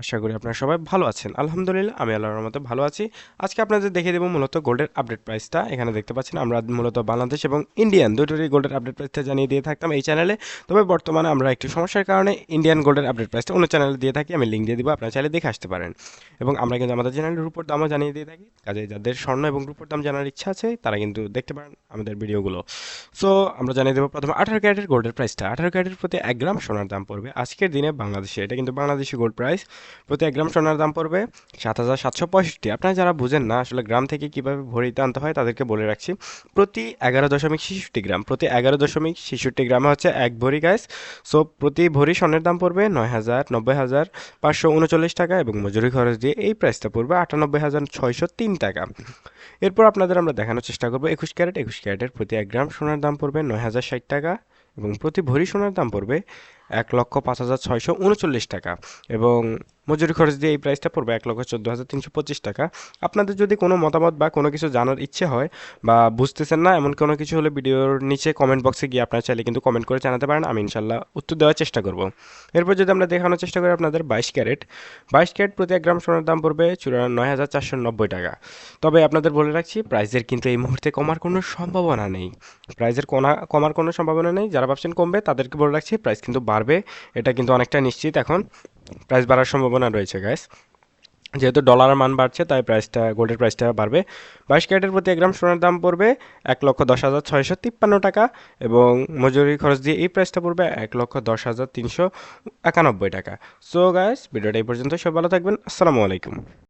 আশা করি আপনারা সবাই ভালো আছেন। আলহামদুলিল্লাহ, আমি আল্লাহর রহমতে ভালো আছি। আজকে আপনাদের দেখিয়ে দেবো মূলত গোল্ডের আপডেট প্রাইসটা এখানে দেখতে পাচ্ছেন, আমরা মূলত বাংলাদেশ এবং ইন্ডিয়ান দুটোরই গোল্ডের আপডেট প্রাইসটা জানিয়ে দিয়ে থাকতাম এই চ্যানেলে তবে বর্তমানে আমরা একটি সমস্যার কারণে ইন্ডিয়ান গোল্ডের আপডেট প্রাইসটা অন্য চ্যানেলে দিয়ে থাকি, আমি লিঙ্ক দিয়ে দিব, আপনারা চাইলে দেখে আসতে পারেন। এবং আমরা কিন্তু আমাদের চ্যানেলের রূপর দামও জানিয়ে দিয়ে থাকি। কাজে যাদের স্বর্ণ এবং রূপর দাম জানার ইচ্ছা আছে, তারা কিন্তু দেখতে পারেন আমাদের ভিডিওগুলো। সো আমরা জানিয়ে দেবো প্রথমে আঠারো ক্যারেটের গোল্ডের প্রাইসটা আঠারো ক্যারেটের প্রতি এক গ্রাম সোনার দাম পড়বে। আজকের দিনে বাংলাদেশে, এটা কিন্তু বাংলাদেশি গোল্ড প্রাইস প্রতি এক গ্রাম সোনার দাম পড়বে সাত হাজার সাতশো পঁয়ষট্টি। আপনারা যারা বুঝেন না আসলে গ্রাম থেকে কীভাবে ভরিতে আনতে হয়, তাদেরকে বলে রাখছি, প্রতি এগারো দশমিক ছেষট্টি গ্রাম, প্রতি এগারো দশমিক ছেষট্টি গ্রামে হচ্ছে এক ভরি গ্যাস সো প্রতি ভরি স্বর্ণের দাম পড়বে নয় হাজার নব্বই হাজার পাঁচশো উনচল্লিশ টাকা এবং মজুরি খরচ দিয়ে এই প্রাইসটা পড়বে আটানব্বই হাজার ছয়শো তিন টাকা। এরপর আপনাদের আমরা দেখানোর চেষ্টা করব, একুশ ক্যারেট, একুশ ক্যারেটের প্রতি এক গ্রাম সোনার দাম পড়বে নয় হাজার ষাট টাকা। এবং প্রতি ভরি সোনার দাম পড়বে এক লক্ষ পাঁচ হাজার ছয়শো উনচল্লিশ টাকা। এবং মজুরি খরচ দিয়ে এই প্রাইসটা পড়বে এক লক্ষ চোদ্দ হাজার তিনশো পঁচিশ টাকা। আপনাদের যদি কোনো মতামত বা কোনো কিছু জানার ইচ্ছে হয় বা বুঝতেছেন না, এমন কোনো কিছু হলে ভিডিওর নিচে কমেন্ট বক্সে গিয়ে আপনারা চাইলে কিন্তু কমেন্ট করে জানাতে পারেন, আমি ইনশাল্লাহ উত্তর দেওয়ার চেষ্টা করব। এরপর যদি আমরা দেখানোর চেষ্টা করি আপনাদের বাইশ ক্যারেট। বাইশ ক্যারেট প্রতি এক গ্রাম সোনার দাম পড়বে চুরা নয় হাজার চারশো নব্বই টাকা। তবে আপনাদের বলে রাখছি প্রাইসের কিন্তু এই মুহূর্তে কমার কোনো সম্ভাবনা নেই। প্রাইসের কোনা, কমার কোনো সম্ভাবনা নেই। যারা ভাবছেন কমবে, তাদেরকে বলে রাখছি প্রাইস কিন্তু বাড়বে। এটা কিন্তু অনেকটা নিশ্চিত এখন। প্রাইস বাড়ার সম্ভাবনা রয়েছে গ্যাস যেহেতু ডলারের মান বাড়ছে, তাই প্রাইসটা গোল্ডের প্রাইসটা বাড়বে। বাইশ ক্যারেটের প্রতি এক গ্রাম সোনার দাম পড়বে এক লক্ষ দশ হাজার ছয়শো তিপ্পান্ন টাকা এবং মজুরি খরচ দিয়ে এই প্রাইসটা পড়বে এক লক্ষ দশ হাজার তিনশো একানব্বই টাকা। সো গাইস ভিডিওটা এই পর্যন্ত সব ভালো থাকবেন। আসসালামু আলাইকুম।